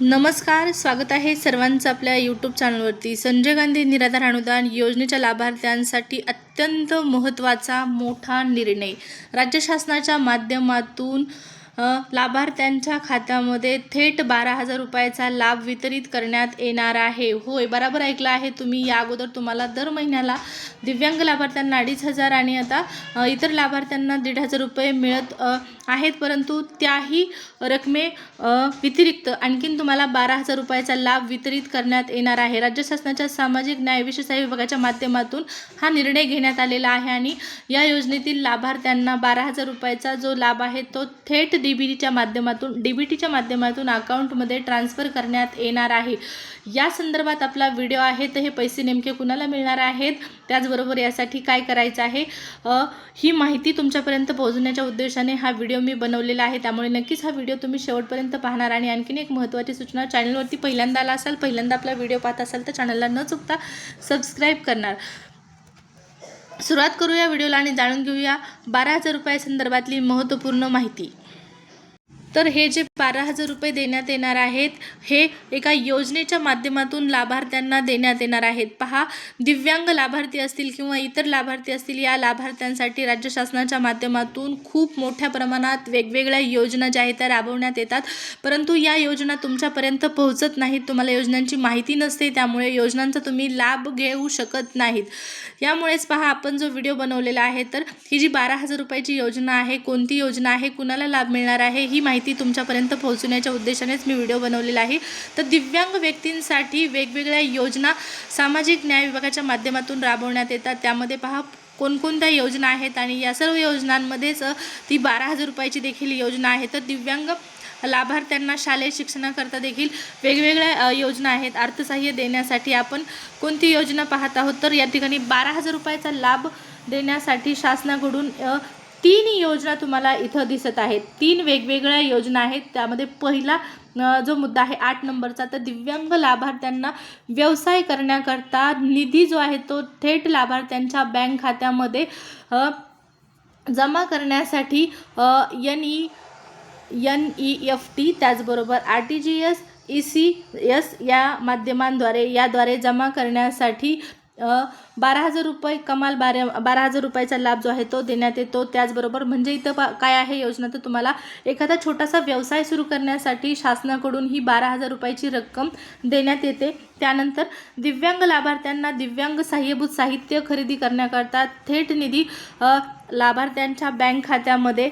नमस्कार स्वागत आहे सर्वांचं आपल्या यूट्यूब चॅनलवरती संजय गांधी निराधार अनुदान योजनेच्या लाभार्थ्यांसाठी अत्यंत महत्त्वाचा मोठा निर्णय. राज्य शासनाच्या माध्यमातून लाभार्थ्यांच्या खात्यामध्ये थेट बारा हजार रुपयाचा लाभ वितरित करण्यात येणार आहे. होय बराबर ऐकलं आहे तुम्ही. या अगोदर तुम्हाला दर महिन्याला दिव्यांग लाभार्थ्यांना अडीच हजार आणि आता इतर लाभार्थ्यांना दीड हजार रुपये मिळत आहेत. परंतु त्याही रकमे व्यतिरिक्त आणखीन तुम्हाला बारा हजार रुपयाचा लाभ वितरित करण्यात येणार आहे. राज्य शासनाच्या सामाजिक न्याय विशेषाय विभागाच्या माध्यमातून हा निर्णय घेण्यात आलेला आहे आणि या योजनेतील लाभार्थ्यांना बारा हजार रुपयाचा जो लाभ आहे तो थेट डी बी टीच्या माध्यमातून डी बी टीच्या माध्यमातून अकाउंटमध्ये ट्रान्स्फर करण्यात येणार आहे. या संदर्भात आपला व्हिडिओ आहे तर हे पैसे नेमके कुणाला मिळणार आहेत? त्याचबरोबर यासाठी काय करायचं आहे? ही माहिती तुमच्यापर्यंत पोहोचण्याच्या उद्देशाने हा व्हिडिओ मी बनवलेला आहे. त्यामुळे नक्कीच हा व्हिडिओ तुम्ही शेवटपर्यंत पाहणार आणि आणखीन एक महत्त्वाची सूचना चॅनलवरती पहिल्यांदा आला असाल पहिल्यांदा आपला व्हिडिओ पाहत असाल तर चॅनलला न चुकता सबस्क्राईब करणार. सुरुवात करूया व्हिडिओला आणि जाणून घेऊया बारा हजार रुपया संदर्भातली महत्त्वपूर्ण माहिती. तर हे जे बारा हजार रुपये देण्यात येणार आहेत हे एका योजनेच्या माध्यमातून लाभार्थ्यांना देण्यात येणार आहेत. पहा दिव्यांग लाभार्थी असतील किंवा इतर लाभार्थी असतील या लाभार्थ्यांसाठी राज्य शासनाच्या माध्यमातून खूप मोठ्या प्रमाणात वेगवेगळ्या योजना ज्या आहेत त्या राबवण्यात येतात. परंतु या योजना तुमच्यापर्यंत पोहोचत नाहीत तुम्हाला योजनांची माहिती नसते त्यामुळे योजनांचा तुम्ही लाभ घेऊ शकत नाहीत. यामुळेच पहा आपण जो व्हिडिओ बनवलेला आहे तर ही जी बारा हजार रुपयाची योजना आहे कोणती योजना आहे कुणाला लाभ मिळणार आहे ही माहिती तुमच्यापर्यंत पोहोचवण्याच्या उद्देशानेच मी व्हिडिओ बनवलेला आहे. तर दिव्यांग व्यक्तींसाठी वेगवेगळ्या योजना सामाजिक न्याय विभागाच्या माध्यमातून राबवण्यात येतात. त्यामध्ये पहा कोणकोणत्या योजना आहेत आणि या सर्व योजनांमध्येच ती बारा हजार रुपयाची देखील योजना आहे. तर दिव्यांग लाभार्थ्यांना शालेय शिक्षणाकरता देखील वेगवेगळ्या योजना आहेत. अर्थसहाय्य देण्यासाठी आपण कोणती योजना पाहत आहोत? तर या ठिकाणी बारा हजार रुपयाचा लाभ देण्यासाठी शासनाकडून तीन योजना तुम्हाला इथं दिसत आहेत. तीन वेगवेगळ्या योजना आहेत. त्यामध्ये पहिला जो मुद्दा आहे आठ नंबरचा तर दिव्यांग लाभार्थ्यांना व्यवसाय करण्याकरता निधी जो आहे तो थेट लाभार्थ्यांच्या बँक खात्यामध्ये जमा करण्यासाठी N E N E F T त्याचबरोबर R T G S E C S या माध्यमांद्वारे याद्वारे जमा करण्यासाठी बारा हजार रुपये कमाल बारा बारा हजार रुपयाचा लाभ जो आहे तो देण्यात येतो. त्याचबरोबर म्हणजे इथं काय आहे योजना? तर तुम्हाला एखादा छोटासा व्यवसाय सुरू करण्यासाठी शासनाकडून ही बारा हजार रुपयाची रक्कम देण्यात येते. त्यानंतर दिव्यांग लाभार्थ्यांना दिव्यांग सहाय्यभूत साहित्य खरेदी करण्याकरता थेट निधी लाभार्थ्यांच्या बँक खात्यामध्ये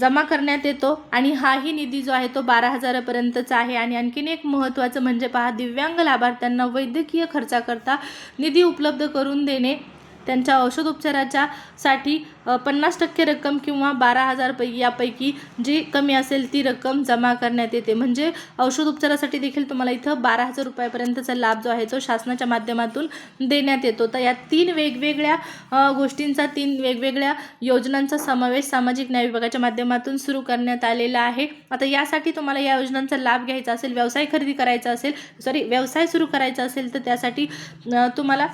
जमा करण्यात येतो आणि हाही निधी जो आहे तो बारा हजारापर्यंतचा आहे. आणि आणखीन एक महत्त्वाचं म्हणजे पहा दिव्यांग लाभार्थ्यांना वैद्यकीय खर्चाकरता निधी उपलब्ध करून देणे त्यांच्या औषधोपचाराच्या साठी पन्नास टक्के रक्कम किंवा बारा हजार पै यापैकी जी कमी असेल ती रक्कम जमा करण्यात येते. म्हणजे औषधोपचारासाठी देखील तुम्हाला इथं बारा हजार रुपयापर्यंतचा लाभ जो आहे तो शासनाच्या माध्यमातून देण्यात येतो. तर या तीन वेगवेगळ्या गोष्टींचा तीन वेगवेगळ्या योजनांचा समावेश सामाजिक न्याय विभागाच्या माध्यमातून सुरू करण्यात आलेला आहे. आता यासाठी तुम्हाला या योजनांचा लाभ घ्यायचा असेल व्यवसाय खरेदी करायचा असेल सॉरी व्यवसाय सुरू करायचा असेल तर त्यासाठी तुम्हाला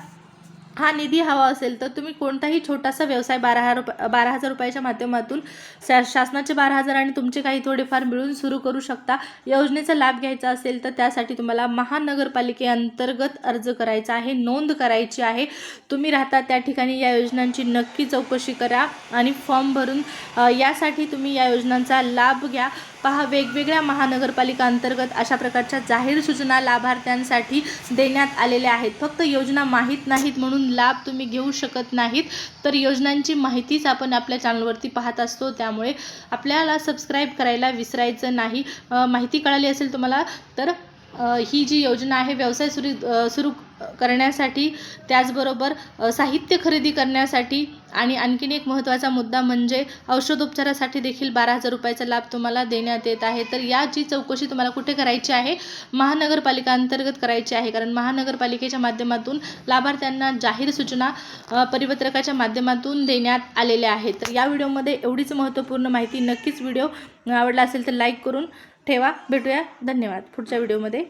हा निधी हवा असेल तर तुम्ही कोणताही छोटासा व्यवसाय बारा हजार बारा हजार रुपयाच्या माध्यमातून शा शासनाचे बारा हजार आणि तुमचे काही थोडेफार मिळून सुरू करू शकता. योजनेचा लाभ घ्यायचा असेल तर त्यासाठी तुम्हाला महानगरपालिकेअंतर्गत अर्ज करायचा आहे नोंद करायची आहे. तुम्ही राहता त्या ठिकाणी या योजनांची नक्की चौकशी करा आणि फॉर्म भरून यासाठी तुम्ही या योजनांचा लाभ घ्या. पहा वेगवेगळ्या महानगरपालिका अंतर्गत अशा प्रकारच्या जाहीर सूचना लाभार्थ्यांसाठी देण्यात आलेल्या आहेत. फक्त योजना माहीत नाहीत म्हणून लाभ तुम्ही घेऊ शकत नाहीत तर योजनांची माहितीच आपण आपल्या चॅनलवरती पाहत असतो. त्यामुळे आपल्याला सबस्क्राईब करायला विसरायचं नाही. माहिती कळाली असेल तुम्हाला तर ही जी योजना आहे व्यवसाय सुरू सुरू करण्यासाठी त्याचबरोबर साहित्य खरेदी करण्यासाठी आणि आणखीन एक महत्त्वाचा मुद्दा म्हणजे औषधोपचारासाठी देखील बारा हजार रुपयाचा लाभ तुम्हाला देण्यात येत आहे. तर याची चौकशी तुम्हाला कुठे करायची आहे? महानगरपालिका अंतर्गत करायची आहे. कारण महानगरपालिकेच्या माध्यमातून लाभार्थ्यांना जाहीर सूचना परिपत्रकाच्या माध्यमातून देण्यात आलेल्या आहेत. तर या व्हिडिओमध्ये एवढीच महत्त्वपूर्ण माहिती नक्कीच व्हिडिओ आवडला असेल तर लाईक करून ठेवा. भेटूया. धन्यवाद. पुढच्या व्हिडिओमध्ये.